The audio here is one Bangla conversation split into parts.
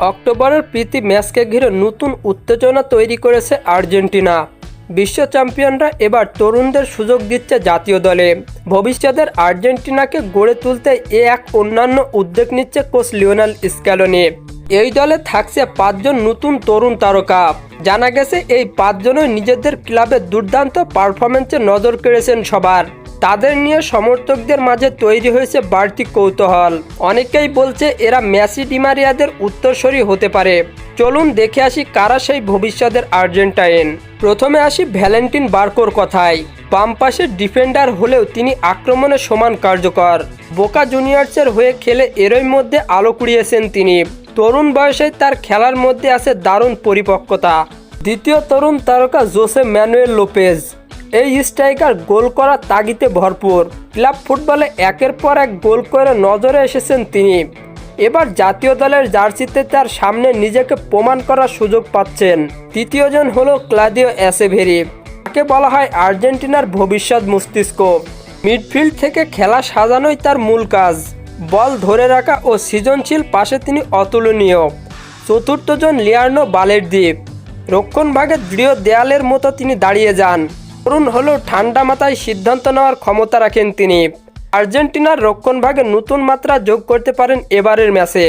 অক্টোবরের প্রীতি ম্যাচকে ঘিরে নতুন উত্তেজনা তৈরি করেছে আর্জেন্টিনা। বিশ্ব চ্যাম্পিয়নরা এবার তরুণদের সুযোগ দিচ্ছে জাতীয় দলে। ভবিষ্যতের আর্জেন্টিনাকে গড়ে তুলতে এ এক অন্যান্য উদ্যোগ নিচ্ছে কোচ লিওনাল স্ক্যালোনি। এই দলে থাকছে পাঁচজন নতুন তরুণ তারকা। জানা গেছে, এই পাঁচজনই নিজেদের ক্লাবে দুর্দান্ত পারফরমেন্সে নজর কেড়েছেন সবার। তাদের নিয়ে সমর্থকদের মাঝে তৈরি হয়েছে বাড়তি কৌতূহল। অনেকেই বলছে এরা মেসি ডিমারিয়াদের উত্তরসূরি হতে পারে। চলুন দেখে আসি কারা সেই ভবিষ্যতের আর্জেন্টাইন। প্রথমে আসি ভ্যালেন্টিন বার্কোর কথায়। বাম পাশের ডিফেন্ডার হলেও তিনি আক্রমণে সমান কার্যকর। বোকা জুনিয়র্সের হয়ে খেলে এরই মধ্যে আলো কুড়িয়েছেন তিনি। তরুণ বয়সে তার খেলার মধ্যে আছে দারুণ পরিপক্কতা। দ্বিতীয় তরুণ তারকা জোসে ম্যানুয়েল লোপেজ। এই স্ট্রাইকার গোল করার তাগিতে ভরপুর। ক্লাব ফুটবলে একের পর এক গোল করে নজরে এসেছেন তিনি। এবার জাতীয় দলের জার্সিতে তার সামনে নিজেকে প্রমাণ করার সুযোগ পাচ্ছেন। তৃতীয়জন হল ক্লাদিও অ্যাসেভেরি তাকে বলা হয় আর্জেন্টিনার ভবিষ্যৎ মস্তিষ্ক। মিডফিল্ড থেকে খেলা সাজানোই তার মূল কাজ। বল ধরে রাখা ও সৃজনশীল পাশে তিনি অতুলনীয়। চতুর্থজন লিয়ার্নো বালের দ্বীপ রক্ষণভাগে দৃঢ় দেয়ালের মতো তিনি দাঁড়িয়ে যান। তরুণ হলেও ঠান্ডা মাথায় সিদ্ধান্ত নেওয়ার ক্ষমতা রাখেন তিনি। আর্জেন্টিনার রক্ষণভাগে নতুন মাত্রা যোগ করতে পারেন এবারের ম্যাচে।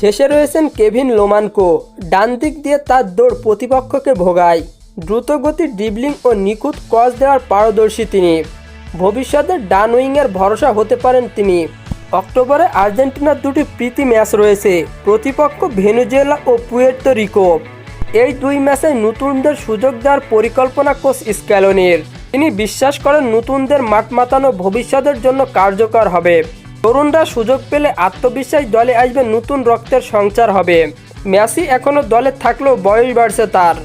শেষে রয়েছেন কেভিন লোমানকো। ডান দিক দিয়ে তার দৌড় প্রতিপক্ষকে ভোগায়। দ্রুতগতির ড্রিবলিং ও নিখুঁত ক্রস দেওয়ার পারদর্শী তিনি। ভবিষ্যতে ডান উইংয়ের ভরসা হতে পারেন তিনি। অক্টোবরে আর্জেন্টিনার দুটি প্রীতি ম্যাচ রয়েছে। প্রতিপক্ষ ভেনুজুয়েলা ও পুয়ের্তো রিকো। এই দুই ম্যাচে নতুনদের সুযোগ দেওয়ার পরিকল্পনা কোচ স্ক্যালোনির। তিনি বিশ্বাস করেন নতুনদের মাঠ মাতানো ভবিষ্যতের জন্য কার্যকর হবে। তরুণরা সুযোগ পেলে আত্মবিশ্বাস দলে আসবে, নতুন রক্তের সঞ্চার হবে। মেসি এখনও দলে থাকলেও বয়স বাড়ছে তার।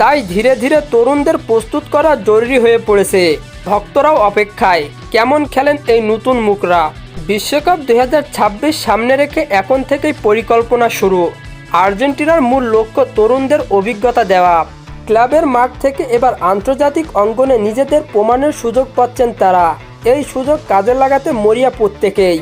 তাই ধীরে ধীরে তরুণদের প্রস্তুত করা জরুরি হয়ে পড়েছে। ভক্তরাও অপেক্ষায়, কেমন খেলেন এই নতুন মুখরা? বিশ্বকাপ দুই হাজার ছাব্বিশ সামনে রেখে এখন থেকেই পরিকল্পনা শুরু। আর্জেন্টিনার মূল লক্ষ্য তরুণদের অভিজ্ঞতা দেওয়া। ক্লাবের মাঠ থেকে এবার আন্তর্জাতিক অঙ্গনে নিজেদের প্রমাণের সুযোগ পাচ্ছেন তারা। এই সুযোগ কাজে লাগাতে মরিয়া প্রত্যেকেই।